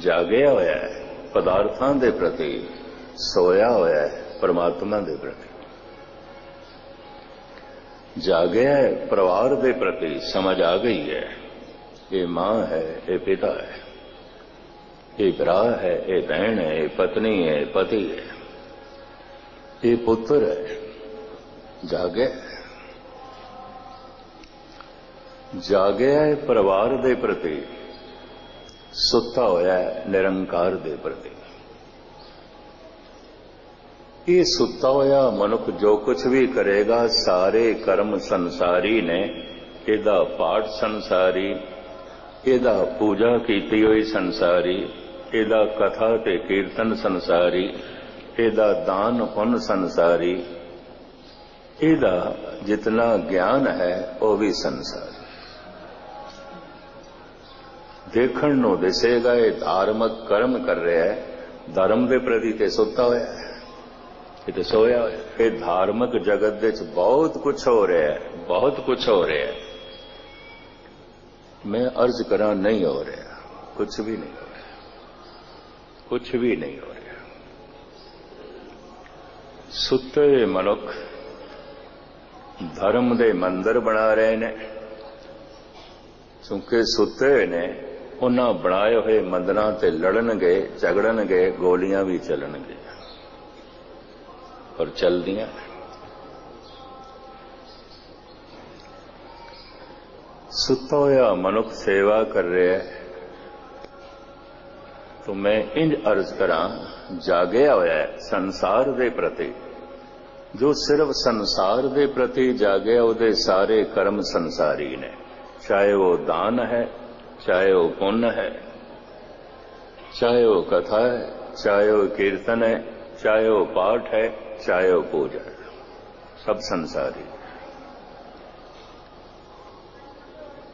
ਜਾਗਿਆ ਹੋਇਆ ਹੈ, ਪਦਾਰਥਾਂ ਦੇ ਪ੍ਰਤੀ ਸੋਇਆ ਹੋਇਆ ਹੈ, ਪਰਮਾਤਮਾ ਦੇ ਪ੍ਰਤੀ। ਜਾਗਿਆ ਹੈ, ਪਰਿਵਾਰ ਦੇ ਪ੍ਰਤੀ ਸਮਝ ਆ ਗਈ ਹੈ, ਇਹ ਮਾਂ ਹੈ, ਇਹ ਪਿਤਾ ਹੈ। ਇਹ ਭਰਾ ਹੈ, ਇਹ ਭੈਣ ਹੈ, ਇਹ ਪਤਨੀ ਹੈ ਪਤੀ ਹੈ। ਇਹ ਪੁੱਤਰ ਹੈ, ਜਾਗਿਆ ਜਾਗਿਆ ਹੈ, ਪਰਿਵਾਰ ਦੇ ਪ੍ਰਤੀ ਸੁੱਤਾ ਹੋਇਆ ਹੈ, ਨਿਰੰਕਾਰ ਦੇ ਪ੍ਰਤੀ ਇਹ ਸੁੱਤਾ ਹੋਇਆ ਮਨੁੱਖ ਜੋ ਕੁਝ ਵੀ ਕਰੇਗਾ, ਸਾਰੇ ਕਰਮ ਸੰਸਾਰੀ ਨੇ। ਇਹਦਾ ਪਾਠ ਸੰਸਾਰੀ, ਇਹਦਾ ਪੂਜਾ ਕੀਤੀ ਹੋਈ ਸੰਸਾਰੀ, ਇਹਦਾ ਕਥਾ ਤੇ ਕੀਰਤਨ ਸੰਸਾਰੀ, ਇਹਦਾ ਦਾਨ ਪੁੰਨ ਸੰਸਾਰੀ। ਇਹਦਾ ਜਿਤਨਾ ਗਿਆਨ ਹੈ, ਉਹ ਵੀ ਸੰਸਾਰੀ। ਦੇਖਣ ਨੂੰ ਦਿਸੇਗਾ, ਇਹ ਧਾਰਮਿਕ ਕਰਮ ਕਰ ਰਿਹਾ ਹੈ। ਧਰਮ ਦੇ ਪ੍ਰਤੀ ਤੇ ਸੁੱਤਾ ਹੋਇਆ ਹੈ। ਇਹ ਤੇ ਸੋਇਆ ਹੋਇਆ ਇਹ ਧਾਰਮਿਕ ਜਗਤ ਦੇ ਵਿੱਚ ਬਹੁਤ ਕੁਝ ਹੋ ਰਿਹਾ ਹੈ। ਬਹੁਤ ਕੁਝ ਹੋ ਰਿਹਾ ਹੈ। ਮੈਂ ਅਰਜ਼ ਕਰਾਂ, ਨਹੀਂ ਹੋ ਰਿਹਾ। ਕੁਝ ਵੀ ਨਹੀਂ ਹੋ ਰਿਹਾ। ਕੁਝ ਵੀ ਨਹੀਂ ਹੋ ਰਿਹਾ। ਸੁੱਤੇ ਮਨੁੱਖ ਧਰਮ ਦੇ ਮੰਦਰ ਬਣਾ ਰਹੇ ਨੇ। ਕਿਉਂਕਿ ਸੁੱਤੇ ਨੇ ਉਹਨਾਂ ਬਣਾਏ ਹੋਏ ਮੰਦਰਾਂ ਤੇ ਲੜਨਗੇ, ਝਗੜਨਗੇ, ਗੋਲੀਆਂ ਵੀ ਚੱਲਣਗੇ ਪਰ ਚੱਲਦੀਆਂ। ਸੁੱਤਾ ਹੋਇਆ ਮਨੁੱਖ ਸੇਵਾ ਕਰ ਰਿਹਾ ਹੈ। ਤੋ ਮੈਂ ਇੰਜ ਅਰਜ਼ ਕਰਾਂ, ਜਾਗਿਆ ਹੋਇਆ ਹੈ ਸੰਸਾਰ ਦੇ ਪ੍ਰਤੀ। ਜੋ ਸਿਰਫ ਸੰਸਾਰ ਦੇ ਪ੍ਰਤੀ ਜਾਗਿਆ, ਉਹਦੇ ਸਾਰੇ ਕਰਮ ਸੰਸਾਰੀ ਨੇ। ਚਾਹੇ ਉਹ ਦਾਨ ਹੈ ਚਾਹੇ ਉਹ ਪੁੰਨ ਹੈ, ਚਾਹੇ ਉਹ ਕਥਾ ਹੈ, ਚਾਹੇ ਉਹ ਕੀਰਤਨ ਹੈ, ਚਾਹੇ ਉਹ ਪਾਠ ਹੈ, ਚਾਹੇ ਉਹ ਪੂਜਾ ਹੈ। ਸਭ ਸੰਸਾਰੀ।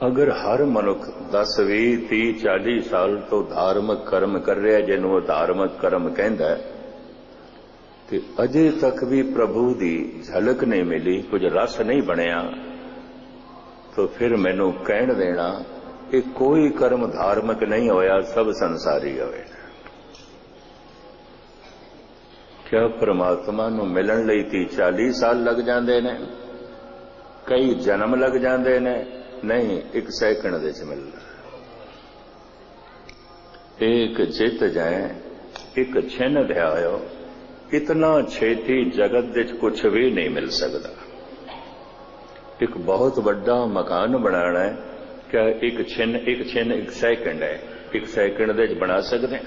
ਅਗਰ ਹਰ ਮਨੁੱਖ 10 20 30 40 ਸਾਲ ਤੋਂ ਧਾਰਮਿਕ ਕਰਮ ਕਰ ਰਿਹਾ, ਜਿਹਨੂੰ ਉਹ ਧਾਰਮਿਕ ਕਰਮ ਕਹਿੰਦਾ ਹੈ, ਤੇ ਅਜੇ ਤੱਕ ਵੀ ਪ੍ਰਭੂ ਦੀ ਝਲਕ ਨਹੀਂ ਮਿਲੀ, ਕੁਝ ਰਸ ਨਹੀਂ ਬਣਿਆ, ਤਾਂ ਫਿਰ ਮੈਨੂੰ ਕਹਿਣ ਦੇਣਾ ਕਿ ਕੋਈ ਕਰਮ ਧਾਰਮਿਕ ਨਹੀਂ ਹੋਇਆ, ਸਭ ਸੰਸਾਰੀ ਹੋਏ ਕਿਆ ਪ੍ਰਮਾਤਮਾ ਨੂੰ ਮਿਲਣ ਲਈ 30 40 ਸਾਲ ਲੱਗ ਜਾਂਦੇ ਨੇ? ਕਈ ਜਨਮ ਲੱਗ ਜਾਂਦੇ ਨੇ? ਨਹੀਂ, ਇੱਕ ਸੈਕਿੰਡ ਦੇ ਚ ਮਿਲਦਾ ਇੱਕ ਜਿੱਤ ਜਾਏ, ਇੱਕ ਛਿਨ ਧਿਆਇਓ, ਇਤਨਾ ਛੇਤੀ ਜਗਤ ਵਿੱਚ ਚ ਕੁਝ ਵੀ ਨਹੀਂ ਮਿਲ ਸਕਦਾ। ਇੱਕ ਬਹੁਤ ਵੱਡਾ ਮਕਾਨ ਬਣਾਉਣਾ ਹੈ ਕਿ ਇੱਕ ਛਿਨ ਇੱਕ ਛਿਨ ਇੱਕ ਸੈਕਿੰਡ ਹੈ। ਇੱਕ ਸੈਕਿੰਡ ਦੇ ਚ ਬਣਾ ਸਕਦੇ ਹਾਂ।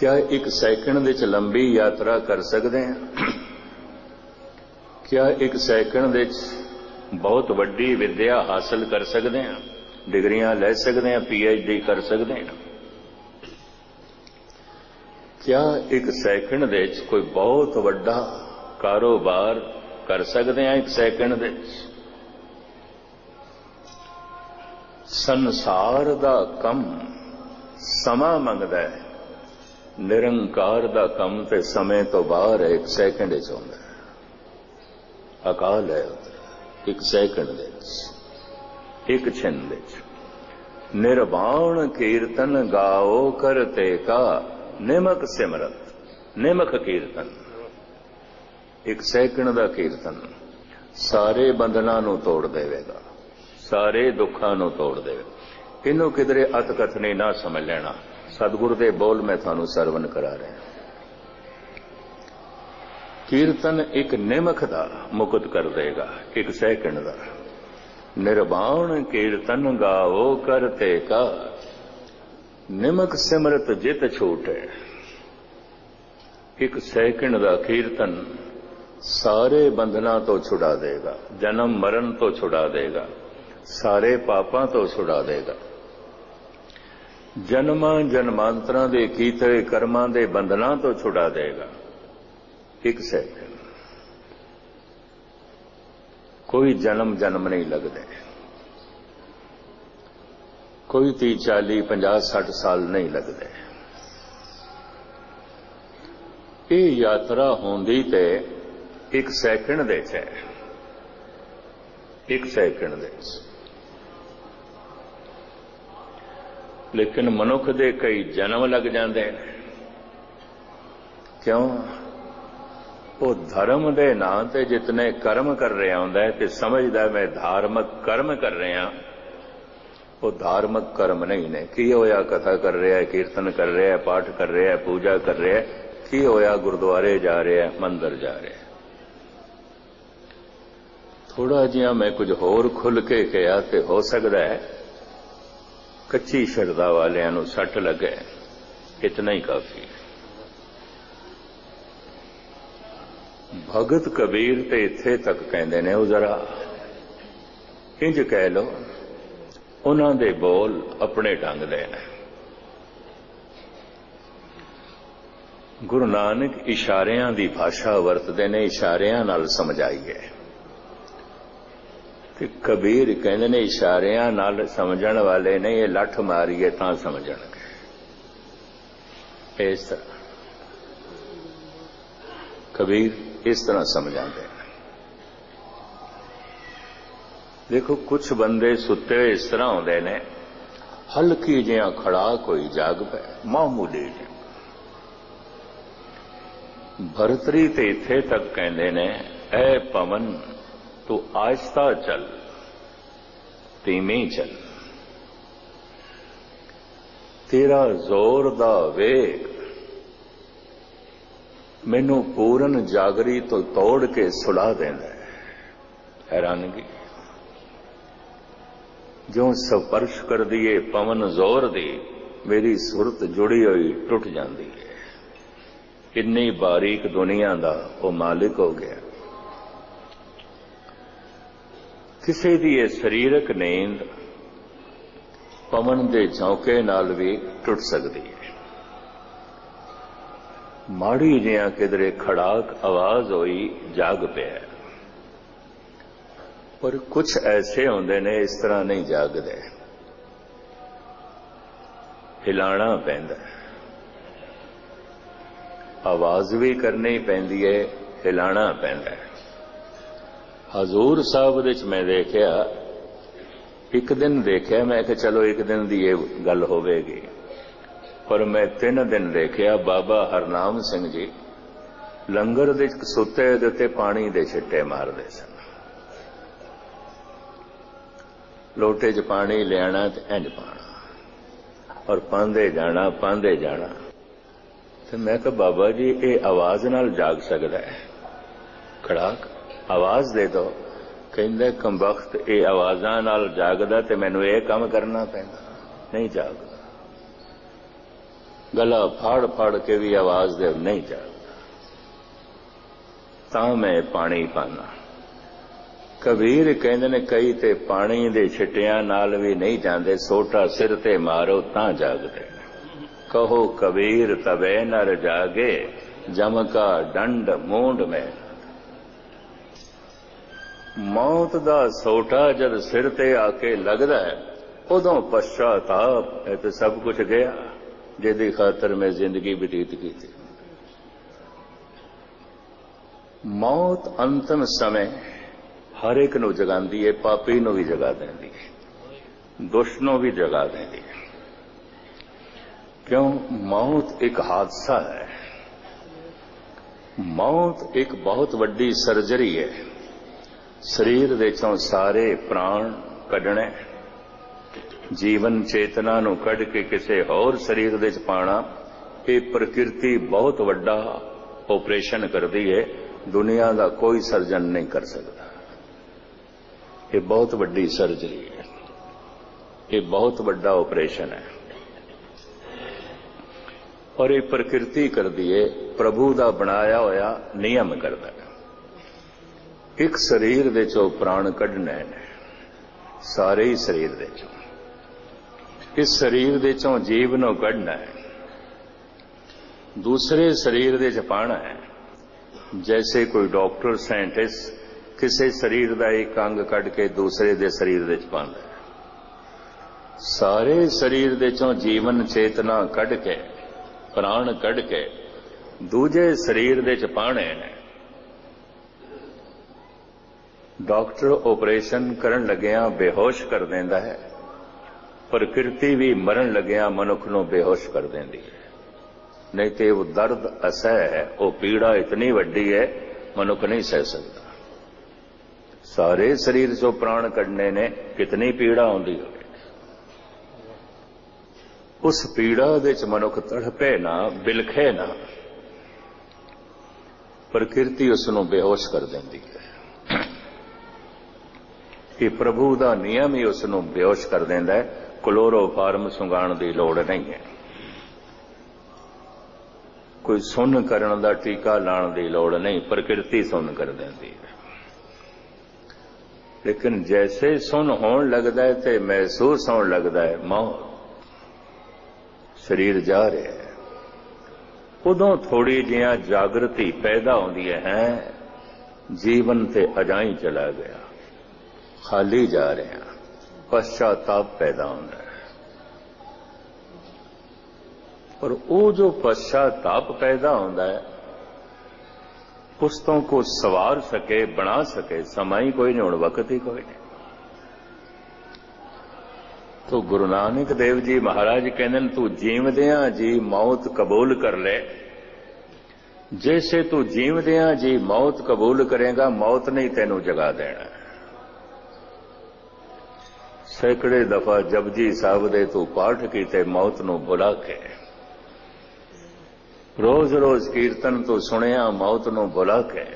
ਕਿਆ ਇੱਕ ਸੈਕਿੰਡ ਦੇ ਚ ਲੰਬੀ ਯਾਤਰਾ ਕਰ ਸਕਦੇ ਹਾਂ? ਕਿਆ ਇੱਕ ਸੈਕਿੰਡ ਦੇ ਚ ਬਹੁਤ ਵੱਡੀ ਵਿਦਿਆ ਹਾਸਲ ਕਰ ਸਕਦੇ ਹਾਂ? ਡਿਗਰੀਆਂ ਲੈ ਸਕਦੇ ਹਾਂ ਪੀ ਐਚ ਡੀ ਕਰ ਸਕਦੇ ਹਾਂ? ਕਿਆ ਇੱਕ ਸੈਕਿੰਡ ਦੇ ਵਿੱਚ ਕੋਈ ਬਹੁਤ ਵੱਡਾ ਕਾਰੋਬਾਰ ਕਰ ਸਕਦੇ ਹਾਂ ਇੱਕ ਸੈਕਿੰਡ ਦੇ ਵਿੱਚ? ਸੰਸਾਰ ਦਾ ਕੰਮ ਸਮਾਂ ਮੰਗਦਾ ਹੈ। ਨਿਰੰਕਾਰ ਦਾ ਕੰਮ ਤੇ ਸਮੇਂ ਤੋਂ ਬਾਹਰ ਹੈ ਇੱਕ ਸੈਕਿੰਡ ਵਿੱਚ ਹੁੰਦਾ ਹੈ। ਅਕਾਲ ਹੈ ਇੱਕ ਸੈਕਿੰਡ ਦੇ ਵਿੱਚ, ਇੱਕ ਛਿਨ ਵਿੱਚ। ਨਿਰਵਾਣ ਕੀਰਤਨ ਗਾਓ ਕਰਤੇ ਕਾ ਨਿਮਕ ਸਿਮਰਤ, ਨਿਮਕ ਕੀਰਤਨ। ਇੱਕ ਸੈਕਿੰਡ ਦਾ ਕੀਰਤਨ ਸਾਰੇ ਬੰਧਨਾਂ ਨੂੰ ਤੋੜ ਦੇਵੇਗਾ। ਸਾਰੇ ਦੁੱਖਾਂ ਨੂੰ ਤੋੜ ਦੇਵੇਗਾ ਇਹਨੂੰ ਕਿਧਰੇ ਅਤਕਥ ਨਹੀਂ ਨਾ ਸਮਝ ਲੈਣਾ। ਸਤਿਗੁਰ ਦੇ ਬੋਲ ਮੈਂ ਤੁਹਾਨੂੰ ਸਰਵਨ ਕਰਾ ਰਿਹਾ ਕੀਰਤਨ ਇੱਕ ਨਿਮਖ ਦਾ ਮੁਕਤ ਕਰ ਦੇਗਾ, ਇੱਕ ਸੈਕਿੰਡ ਦਾ। ਨਿਰਵਾਣ ਕੀਰਤਨ ਗਾਵੋ ਕਰਤੇ ਕਾ। ਨਿਮਕ ਸਿਮਰਤ ਜਿਤ ਛੂਟੇ। ਇੱਕ ਸੈਕਿੰਡ ਦਾ ਕੀਰਤਨ ਸਾਰੇ ਬੰਧਨਾਂ ਤੋਂ ਛੁਡਾ ਦੇਗਾ, ਜਨਮ ਮਰਨ ਤੋਂ ਛੁਡਾ ਦੇਗਾ। ਸਾਰੇ ਪਾਪਾਂ ਤੋਂ ਛੁਡਾ ਦੇਗਾ। ਜਨਮਾਂ ਜਨਮਾਂਤਰਾਂ ਦੇ ਕੀਤੇ ਕਰਮਾਂ ਦੇ ਬੰਧਨਾਂ ਤੋਂ ਛੁਡਾ ਦੇਗਾ। ਇੱਕ ਸੈਕਿੰਡ ਕੋਈ ਜਨਮ ਜਨਮ ਨਹੀਂ ਲੱਗਦੇ। ਕੋਈ 30 40 50 60 ਸਾਲ ਨਹੀਂ ਲੱਗਦੇ। ਇਹ ਯਾਤਰਾ ਹੁੰਦੀ ਤੇ ਇੱਕ ਸੈਕਿੰਡ ਦੇ ਚ ਹੈ। ਇੱਕ ਸੈਕਿੰਡ ਦੇ ਚ ਲੇਕਿਨ ਮਨੁੱਖ ਦੇ ਕਈ ਜਨਮ ਲੱਗ ਜਾਂਦੇ ਨੇ। ਕਿਉਂ? ਉਹ ਧਰਮ ਦੇ ਨਾਂ ਤੇ ਜਿਤਨੇ ਕਰਮ ਕਰ ਰਿਹਾ ਹੁੰਦਾ ਤੇ ਸਮਝਦਾ ਮੈਂ ਧਾਰਮਿਕ ਕਰਮ ਕਰ ਰਿਹਾ। ਉਹ ਧਾਰਮਿਕ ਕਰਮ ਨਹੀਂ ਨੇ। ਕੀ ਹੋਇਆ? ਕਥਾ ਕਰ ਰਿਹਾ ਹੈ ਕੀਰਤਨ ਕਰ ਰਿਹਾ ਹੈ ਪਾਠ ਕਰ ਰਿਹਾ ਹੈ ਪੂਜਾ ਕਰ ਰਿਹਾ। ਹੈ ਕੀ ਹੋਇਆ? ਗੁਰਦੁਆਰੇ ਜਾ ਰਿਹਾ ਹੈ ਮੰਦਰ ਜਾ ਰਿਹਾ। ਥੋੜਾ ਜਿਹਾ ਮੈਂ ਕੁਝ ਹੋਰ ਖੁੱਲ ਕੇ ਕਿਹਾ ਤੇ ਹੋ ਸਕਦਾ ਹੈ ਕੱਚੀ ਸ਼ਰਧਾ ਵਾਲਿਆਂ ਨੂੰ ਸੱਟ ਲੱਗੇ, ਇਤਨਾ ਹੀ ਕਾਫੀ। ਭਗਤ ਕਬੀਰ ਤੇ ਇੱਥੇ ਤੱਕ ਕਹਿੰਦੇ ਨੇ, ਉਹ ਜ਼ਰਾ ਇੰਜ ਕਹਿ ਲੋ ਉਹਨਾਂ ਦੇ ਬੋਲ ਆਪਣੇ ਢੰਗ ਦੇ ਨੇ। ਗੁਰੂ ਨਾਨਕ ਇਸ਼ਾਰਿਆਂ ਦੀ ਭਾਸ਼ਾ ਵਰਤਦੇ ਨੇ, ਇਸ਼ਾਰਿਆਂ ਨਾਲ ਸਮਝਾਈਏ। ਤੇ ਕਬੀਰ ਕਹਿੰਦੇ ਨੇ ਇਸ਼ਾਰਿਆਂ ਨਾਲ ਸਮਝਣ ਵਾਲੇ ਨੇ, ਇਹ ਲੱਠ ਮਾਰੀਏ ਤਾਂ ਸਮਝਣਗੇ। ਇਸ ਤਰ੍ਹਾਂ। ਕਬੀਰ ਇਸ ਤਰ੍ਹਾਂ ਸਮਝਾਉਂਦੇ ਨੇ। ਦੇਖੋ ਕੁਝ ਬੰਦੇ ਸੁੱਤੇ ਹੋਏ ਇਸ ਤਰ੍ਹਾਂ ਹੁੰਦੇ ਨੇ, ਹਲਕੀ ਜਿਹਾ ਖੜਾ ਕੋਈ ਜਾਗ ਪੈ, ਮਾਮੂਲੀ ਜਿਹੀ। ਭਰਤਰੀ ਤੇ ਇੱਥੇ ਤੱਕ ਕਹਿੰਦੇ ਨੇ, ਐ ਪਵਨ ਤੂੰ ਆਇਸਤਾ ਚੱਲ ਧੀਮੀ ਚੱਲ ਤੇਰਾ ਜ਼ੋਰ ਦਾ ਵੇਗ ਮੈਨੂੰ ਪੂਰਨ ਜਾਗਰੀ ਤੋਂ ਤੋੜ ਕੇ ਸੁਲਾ ਦਿੰਦਾ ਹੈ ਹੈਰਾਨਗੀ ਜੋ ਸਪਰਸ਼ ਕਰਦੀ ਏ ਪਵਨ ਜ਼ੋਰ ਦੀ ਮੇਰੀ ਸੁਰਤ ਜੁੜੀ ਹੋਈ ਟੁੱਟ ਜਾਂਦੀ ਹੈ ਇੰਨੀ ਬਾਰੀਕ ਦੁਨੀਆ ਦਾ ਉਹ ਮਾਲਿਕ ਹੋ ਗਿਆ ਕਿਸੇ ਦੀ ਇਹ ਸਰੀਰਕ ਨੀਂਦ ਪਵਨ ਦੇ ਝੌਕੇ ਨਾਲ ਵੀ ਟੁੱਟ ਸਕਦੀ ਹੈ। ਮਾੜੀ ਜਿਹਾ ਕਿਧਰੇ ਖੜਾਕ ਆਵਾਜ਼ ਹੋਈ ਜਾਗ ਪਿਆ ਪਰ ਕੁਝ ਐਸੇ ਹੁੰਦੇ ਨੇ ਇਸ ਤਰ੍ਹਾਂ ਨਹੀਂ ਜਾਗਦੇ। ਹਿਲਾਣਾ ਪੈਂਦਾ ਆਵਾਜ਼ ਵੀ ਕਰਨੀ ਪੈਂਦੀ ਹੈ, ਹਿਲਾਣਾ ਪੈਂਦਾ ਹਜ਼ੂਰ ਸਾਹਿਬ ਵਿੱਚ ਮੈਂ ਦੇਖਿਆ, ਇੱਕ ਦਿਨ ਦੇਖਿਆ, ਮੈਂ ਕਿ ਚਲੋ ਇੱਕ ਦਿਨ ਦੀ ਇਹ ਗੱਲ ਹੋਵੇਗੀ। ਪਰ ਮੈਂ ਤਿੰਨ ਦਿਨ ਦੇਖਿਆ, ਬਾਬਾ ਹਰਨਾਮ ਸਿੰਘ ਜੀ ਲੰਗਰ ਦੇ ਸੁੱਤੇ ਦੇ ਉੱਤੇ ਪਾਣੀ ਦੇ ਛਿੱਟੇ ਮਾਰਦੇ ਸਨ। ਲੋਟੇ 'ਚ ਪਾਣੀ ਲਿਆਣਾ ਤੇ ਇੰਜ ਪਾਣਾ ਔਰ ਪਾਉਂਦੇ ਜਾਣਾ ਪਾਉਂਦੇ ਜਾਣਾ। ਤੇ ਮੈਂ ਕਿਹਾ, ਬਾਬਾ ਜੀ, ਇਹ ਆਵਾਜ਼ ਨਾਲ ਜਾਗ ਸਕਦਾ ਹੈ। ਖੜਾਕ ਆਵਾਜ਼ ਦੇ ਦੋ। ਕਹਿੰਦੇ, ਕੰਬਖਤ, ਇਹ ਆਵਾਜ਼ਾਂ ਨਾਲ ਜਾਗਦਾ ਤੇ ਮੈਨੂੰ ਇਹ ਕੰਮ ਕਰਨਾ ਪੈਂਦਾ। ਨਹੀਂ ਜਾਗਦਾ। ਗਲਾ ਫਾੜ ਫਾੜ ਕੇ ਵੀ ਆਵਾਜ਼ ਦੇ ਨਹੀਂ ਜਾਗਦਾ। ਤਾਂ ਮੈਂ ਪਾਣੀ ਪਾਣਾ ਕਬੀਰ ਕਹਿੰਦੇ ਨੇ, ਕਈ ਤੇ ਪਾਣੀ ਦੇ ਛਿੱਟਿਆਂ ਨਾਲ ਵੀ ਨਹੀਂ ਜਾਂਦੇ, ਸੋਟਾ ਸਿਰ ਤੇ ਮਾਰੋ ਤਾਂ ਜਾਗਦੇ ਕਹੋ, ਕਬੀਰ, ਤਵੇ ਨਰ ਜਾਗੇ ਜਮਕਾ ਡੰਡ ਮੂੰਡ ਮੈਂ ਮੌਤ ਦਾ ਸੋਟਾ ਜਦ ਸਿਰ ਤੇ ਆ ਕੇ ਲੱਗਦਾ ਹੈ, ਉਦੋਂ ਪਛਤਾਪ ਇਹ ਤੇ ਸਭ ਕੁਝ ਗਿਆ, ਜਿਹਦੀ ਖਾਤਰ ਮੈਂ ਜ਼ਿੰਦਗੀ ਬਤੀਤ ਕੀਤੀ। ਮੌਤ ਅੰਤਮ ਸਮੇਂ ਹਰ ਇੱਕ ਨੂੰ ਜਗਾਉਂਦੀ ਹੈ, ਪਾਪੀ ਨੂੰ ਵੀ ਜਗਾ ਦਿੰਦੀ ਹੈ, ਦੁਸ਼ਟ ਨੂੰ ਵੀ ਜਗਾ ਦਿੰਦੀ ਹੈ। ਕਿਉਂ? ਮੌਤ ਇੱਕ ਹਾਦਸਾ ਹੈ। ਮੌਤ ਇੱਕ ਬਹੁਤ ਵੱਡੀ ਸਰਜਰੀ ਹੈ। ਸਰੀਰ ਦੇ ਚੋਂ ਸਾਰੇ ਪ੍ਰਾਣ ਕੱਢਣੇ, ਜੀਵਨ ਚੇਤਨਾ ਨੂੰ ਕੱਢ ਕੇ ਕਿਸੇ ਹੋਰ ਸਰੀਰ ਦੇ ਚ ਪਾਣਾ, ਇਹ ਪ੍ਰਕਿਰਤੀ ਬਹੁਤ ਵੱਡਾ ਆਪਰੇਸ਼ਨ ਕਰਦੀ ਹੈ ਦੁਨੀਆ ਦਾ ਕੋਈ ਸਰਜਨ ਨਹੀਂ ਕਰ ਸਕਦਾ। ਇਹ ਬਹੁਤ ਵੱਡੀ ਸਰਜਰੀ ਹੈ ਇਹ ਬਹੁਤ ਵੱਡਾ ਆਪਰੇਸ਼ਨ ਹੈ ਔਰ ਇਹ ਪ੍ਰਕਿਰਤੀ ਕਰਦੀ ਹੈ ਪ੍ਰਭੂ ਦਾ ਬਣਾਇਆ ਹੋਇਆ ਨਿਯਮ ਕਰਦਾ ਹੈ ਇੱਕ ਸਰੀਰ ਦੇ ਚੋਂ ਪ੍ਰਾਣ ਕੱਢਣੇ ਨੇ ਸਾਰੇ ਹੀ ਸਰੀਰ ਦੇ ਚੋਂ ਇਸ ਸਰੀਰ ਦੇ ਚੋਂ ਜੀਵ ਨੂੰ ਕੱਢਣਾ ਹੈ, ਦੂਸਰੇ ਸਰੀਰ ਦੇ ਚ ਪਾਣਾ ਹੈ। ਜੈਸੇ ਕੋਈ ਡਾਕਟਰ, ਸਾਇੰਟਿਸਟ ਕਿਸੇ ਸਰੀਰ ਦਾ ਇੱਕ ਅੰਗ ਕੱਢ ਕੇ ਦੂਸਰੇ ਦੇ ਸਰੀਰ ਦੇ ਚ ਪਾਉਂਦਾ ਹੈ। ਸਾਰੇ ਸਰੀਰ ਦੇ ਚੋਂ ਜੀਵਨ ਚੇਤਨਾ ਕੱਢ ਕੇ, ਪ੍ਰਾਣ ਕੱਢ ਕੇ ਦੂਜੇ ਸਰੀਰ ਦੇ ਚ ਪਾਣੇ ਨੇ। ਡਾਕਟਰ ਆਪਰੇਸ਼ਨ ਕਰਨ ਲੱਗਿਆਂ ਬੇਹੋਸ਼ ਕਰ ਦਿੰਦਾ ਹੈ। ਪ੍ਰਕਿਰਤੀ ਵੀ ਮਰਨ ਲੱਗਿਆ ਮਨੁੱਖ ਨੂੰ ਬੇਹੋਸ਼ ਕਰ ਦਿੰਦੀ ਹੈ। ਨਹੀਂ ਤੇ ਉਹ ਦਰਦ, ਅਸਹਿ ਹੈ। ਉਹ ਪੀੜਾ ਇਤਨੀ ਵੱਡੀ ਹੈ, ਮਨੁੱਖ ਨਹੀਂ ਸਹਿ ਸਕਦਾ। ਸਾਰੇ ਸਰੀਰ ਚੋਂ ਪ੍ਰਾਣ ਕੱਢਣੇ ਨੇ, ਕਿਤਨੀ ਪੀੜਾ ਆਉਂਦੀ ਹੋਵੇ। ਉਸ ਪੀੜਾ ਦੇ ਚ ਮਨੁੱਖ ਤੜਪੇ ਨਾ, ਬਿਲਖੇ ਨਾ। ਪ੍ਰਕਿਰਤੀ ਉਸ ਨੂੰ ਬੇਹੋਸ਼ ਕਰ ਦਿੰਦੀ ਹੈ। ਕਿ ਪ੍ਰਭੂ ਦਾ ਨਿਯਮ ਹੀ ਉਸ ਨੂੰ ਬੇਹੋਸ਼ ਕਰ ਦਿੰਦਾ ਹੈ। ਕਲੋਰੋਫਾਰਮ ਸੁੰਗਾਣ ਦੀ ਲੋੜ ਨਹੀਂ ਹੈ। ਕੋਈ ਸੁੰਨ ਕਰਨ ਦਾ ਟੀਕਾ ਲਾਉਣ ਦੀ ਲੋੜ ਨਹੀਂ, ਪ੍ਰਕਿਰਤੀ ਸੁੰਨ ਕਰ ਦਿੰਦੀ ਹੈ। ਲੇਕਿਨ ਜੈਸੇ ਸੁੰਨ ਹੋਣ ਲੱਗਦਾ ਹੈ ਤੇ ਮਹਿਸੂਸ ਹੋਣ ਲੱਗਦਾ ਹੈ, ਮੌਤ ਸਰੀਰ ਜਾ ਰਿਹਾ ਹੈ। ਉਦੋਂ ਥੋੜੀ ਜਿਹਾ ਜਾਗਰਤੀ ਪੈਦਾ ਹੁੰਦੀ ਹੈ, ਜੀਵਨ ਤੇ ਅਜਾਈ ਚਲਾ ਗਿਆ। ਖਾਲੀ ਜਾ ਰਿਹਾ ਪਛਤਾਪ ਪੈਦਾ ਹੁੰਦਾ ਹੈ। ਪਰ ਉਹ ਜੋ ਪਛਤਾਪ ਪੈਦਾ ਹੁੰਦਾ ਹੈ ਪੁਸਤੋਂ ਕੋ ਸਵਾਰ ਸਕੇ, ਬਣਾ ਸਕੇ, ਸਮਾਂ ਹੀ ਕੋਈ ਨਹੀਂ, ਹੁਣ ਵਕਤ ਹੀ ਕੋਈ ਨਹੀਂ। ਤੋ ਗੁਰੂ ਨਾਨਕ ਦੇਵ ਜੀ ਮਹਾਰਾਜ ਕਹਿੰਦੇ ਨੇ, ਤੂੰ ਜੀਵਦਿਆਂ ਜੀ ਮੌਤ ਕਬੂਲ ਕਰ ਲੈ। ਜੈਸੇ ਤੂੰ ਜੀਵਦਿਆਂ ਜੀ ਮੌਤ ਕਬੂਲ ਕਰੇਗਾ, ਮੌਤ ਨਹੀਂ ਤੈਨੂੰ ਜਗਾ ਦੇਣਾ ਸੈਕੜੇ ਦਫਾ ਜਪਜੀ ਸਾਹਿਬ ਦੇ ਤੂੰ ਪਾਠ ਕੀਤੇ ਮੌਤ ਨੂੰ ਬੁਲਾ ਕੇ। ਰੋਜ਼-ਰੋਜ਼ ਕੀਰਤਨ ਤੂੰ ਸੁਣਿਆ ਮੌਤ ਨੂੰ ਬੁਲਾ ਕੇ।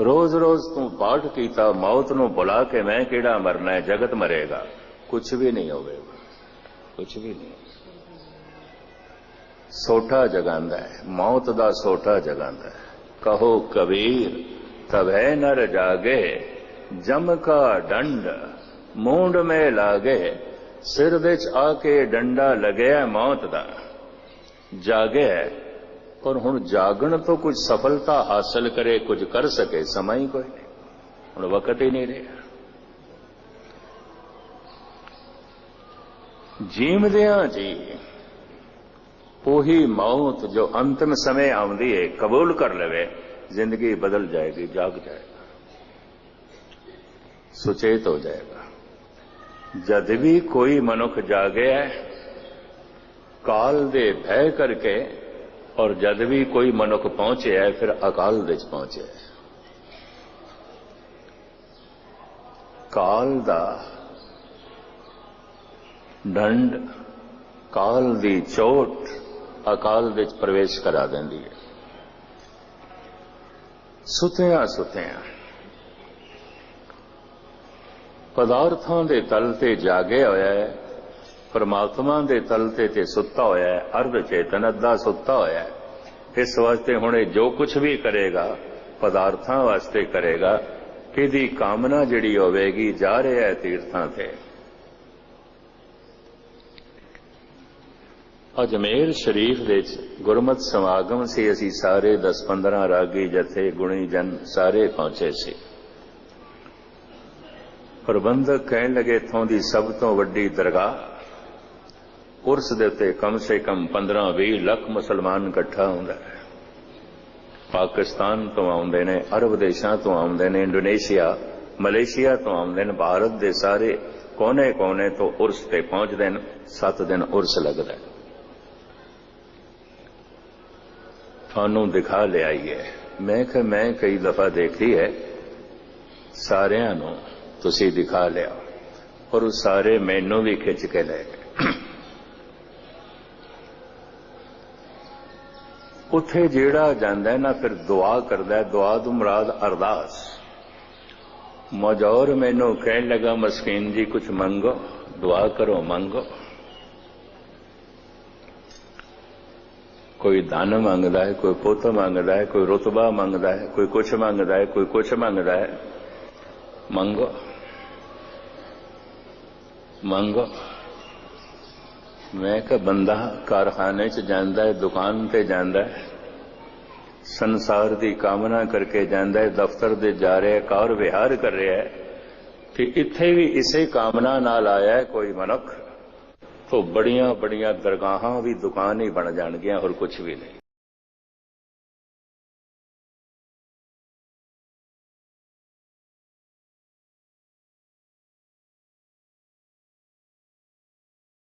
ਰੋਜ਼-ਰੋਜ਼ ਤੂੰ ਪਾਠ ਕੀਤਾ ਮੌਤ ਨੂੰ ਬੁਲਾ ਕੇ ਮੈਂ ਕਿਹੜਾ ਮਰਨਾ ਹੈ? ਜਗਤ ਮਰੇਗਾ। ਕੁਝ ਵੀ ਨਹੀਂ ਹੋਵੇਗਾ ਕੁਝ ਵੀ ਨਹੀਂ। ਸੋਠਾ ਜਗਾਂਦਾ ਹੈ। ਮੌਤ ਦਾ ਸੋਠਾ ਜਗਾਂਦਾ ਹੈ। ਕਹੋ ਕਬੀਰ ਤਬੈ ਨਰ ਜਾਗੇ, ਜਮ ਕਾ ਡੰਡ। ਮੂੰਡ ਮੇ ਲਾਗੇ, ਸਿਰ ਵਿੱਚ ਆ ਕੇ ਡੰਡਾ ਲਗਿਆ ਮੌਤ ਦਾ। ਜਾਗਿਆ ਪਰ ਹੁਣ ਜਾਗਣ ਤੋਂ ਕੁਝ ਸਫਲਤਾ ਹਾਸਲ ਕਰੇ, ਕੁਝ ਕਰ ਸਕੇ, ਸਮਾਂ ਹੀ ਕੋਈ ਨਹੀਂ। ਹੁਣ ਵਕਤ ਹੀ ਨਹੀਂ ਰਿਹਾ। ਜੀਵਦਿਆਂ ਜੀ, ਉਹੀ ਮੌਤ ਜੋ ਅੰਤਮ ਸਮੇਂ ਆਉਂਦੀ ਹੈ ਕਬੂਲ ਕਰ ਲਵੇ, ਜ਼ਿੰਦਗੀ ਬਦਲ ਜਾਏਗੀ, ਜਾਗ ਜਾਏਗਾ। ਸੁਚੇਤ ਹੋ ਜਾਏਗਾ। ਜਦ ਵੀ ਕੋਈ ਮਨੁੱਖ ਜਾਗਿਆ ਕਾਲ ਦੇ ਭੈ ਕਰਕੇ ਔਰ ਜਦ ਵੀ ਕੋਈ ਮਨੁੱਖ ਪਹੁੰਚਿਆ ਫਿਰ ਅਕਾਲ ਵਿੱਚ ਪਹੁੰਚਿਆ ਕਾਲ ਦਾ ਡੰਡ ਕਾਲ ਦੀ ਚੋਟ ਅਕਾਲ ਵਿੱਚ ਪ੍ਰਵੇਸ਼ ਕਰਾ ਦਿੰਦੀ ਹੈ। ਸੁਤਿਆਂ ਸੁਤਿਆਂ ਪਦਾਰਥਾਂ ਦੇ ਤਲ ਤੇ ਜਾਗਿਆ ਹੋਇਆ ਹੈ, ਪਰਮਾਤਮਾ ਦੇ ਤਲ ਤੇ ਤੇ ਸੁੱਤਾ ਹੋਇਆ ਹੈ, ਅਰਧ ਚੇਤਨ ਅੱਧਾ ਸੁੱਤਾ ਹੋਇਆ ਹੈ। ਇਸ ਵਾਸਤੇ ਹੁਣ ਇਹ ਜੋ ਕੁਝ ਵੀ ਕਰੇਗਾ, ਪਦਾਰਥਾਂ ਵਾਸਤੇ ਕਰੇਗਾ, ਕਿਹਦੀ ਕਾਮਨਾ ਜਿਹੜੀ ਹੋਵੇਗੀ, ਜਾ ਰਿਹਾ ਹੈ ਤੀਰਥਾਂ ਤੇ। ਅਜਮੇਰ ਸ਼ਰੀਫ ਵਿੱਚ ਗੁਰਮਤ ਸਮਾਗਮ ਸੀ, ਅਸੀਂ ਸਾਰੇ 10-15 ਰਾਗੀ ਜਥੇ ਗੁਣੀ ਜਨ ਸਾਰੇ ਪਹੁੰਚੇ ਸੀ। ਪ੍ਰਬੰਧਕ ਕਹਿਣ ਲੱਗੇ, ਇਥੋਂ ਦੀ ਸਭ ਤੋਂ ਵੱਡੀ ਦਰਗਾਹ ਉਰਸ ਦੇ ਉੱਤੇ ਕਮ ਸੇ ਕਮ 15-20 ਲੱਖ ਮੁਸਲਮਾਨ ਇਕੱਠਾ ਹੁੰਦਾ ਹੈ। ਪਾਕਿਸਤਾਨ ਤੋਂ ਆਉਂਦੇ ਨੇ, ਅਰਬ ਦੇਸ਼ਾਂ ਤੋਂ ਆਉਂਦੇ ਨੇ, ਇੰਡੋਨੇਸ਼ੀਆ, ਮਲੇਸ਼ੀਆ ਤੋਂ ਆਉਂਦੇ ਨੇ, ਭਾਰਤ ਦੇ ਸਾਰੇ ਕੋਨੇ-ਕੋਨੇ ਤੋਂ ਉਰਸ ਤੇ ਪਹੁੰਚਦੇ ਨੇ 7 ਦਿਨ ਉਰਸ ਲੱਗਦਾ ਹੈ। ਤੁਹਾਨੂੰ ਦਿਖਾ ਲਿਆਈਏ ਮੈਂ ਕਿ ਮੈਂ ਕਈ ਦਫਾ ਦੇਖੀ ਹੈ, ਸਾਰਿਆਂ ਨੂੰ ਤੁਸੀਂ ਦਿਖਾ ਲਿਆ। ਔਰ ਉਹ ਸਾਰੇ ਮੈਨੂੰ ਵੀ ਖਿੱਚ ਕੇ ਲੈ ਗਏ। ਉੱਥੇ ਜਿਹੜਾ ਜਾਂਦਾ ਨਾ, ਫਿਰ ਦੁਆ ਕਰਦਾ ਦੁਆ ਤੋਂ ਮੁਰਾਦ ਅਰਦਾਸ। ਮੌਜੌਰ ਮੈਨੂੰ ਕਹਿਣ ਲੱਗਾ, ਮਸਕੀਨ ਜੀ ਕੁਝ ਮੰਗੋ, ਦੁਆ ਕਰੋ, ਮੰਗੋ। ਕੋਈ ਧਨ ਮੰਗਦਾ ਹੈ, ਕੋਈ ਪੁੱਤ ਮੰਗਦਾ ਹੈ, ਕੋਈ ਰਤਬਾ ਮੰਗਦਾ ਹੈ, ਕੋਈ ਕੁਛ ਮੰਗਦਾ ਹੈ, ਕੋਈ ਕੁਛ ਮੰਗਦਾ ਹੈ, ਮੰਗੋ। ਮੰਗੋ। ਮੈਂ ਕਿ ਬੰਦਾ ਕਾਰਖਾਨੇ 'ਚ ਜਾਂਦਾ ਹੈ, ਦੁਕਾਨ ਤੇ ਜਾਂਦਾ ਹੈ, ਸੰਸਾਰ ਦੀ ਕਾਮਨਾ ਕਰਕੇ ਜਾਂਦਾ ਹੈ, ਦਫ਼ਤਰ ਦੇ ਜਾ ਰਿਹਾ ਹੈ, ਕਾਰ ਵਿਹਾਰ ਕਰ ਰਿਹਾ ਹੈ ਕਿ ਇੱਥੇ ਵੀ ਇਸੇ ਕਾਮਨਾ ਨਾਲ ਆਇਆ ਹੈ ਕੋਈ ਮਨੁੱਖ। ਤੋਂ ਬੜੀਆਂ ਬੜੀਆਂ ਦਰਗਾਹਾਂ ਵੀ ਦੁਕਾਨ ਹੀ ਬਣ ਜਾਣਗੀਆਂ, ਹੋਰ ਕੁਝ ਵੀ ਨਹੀਂ।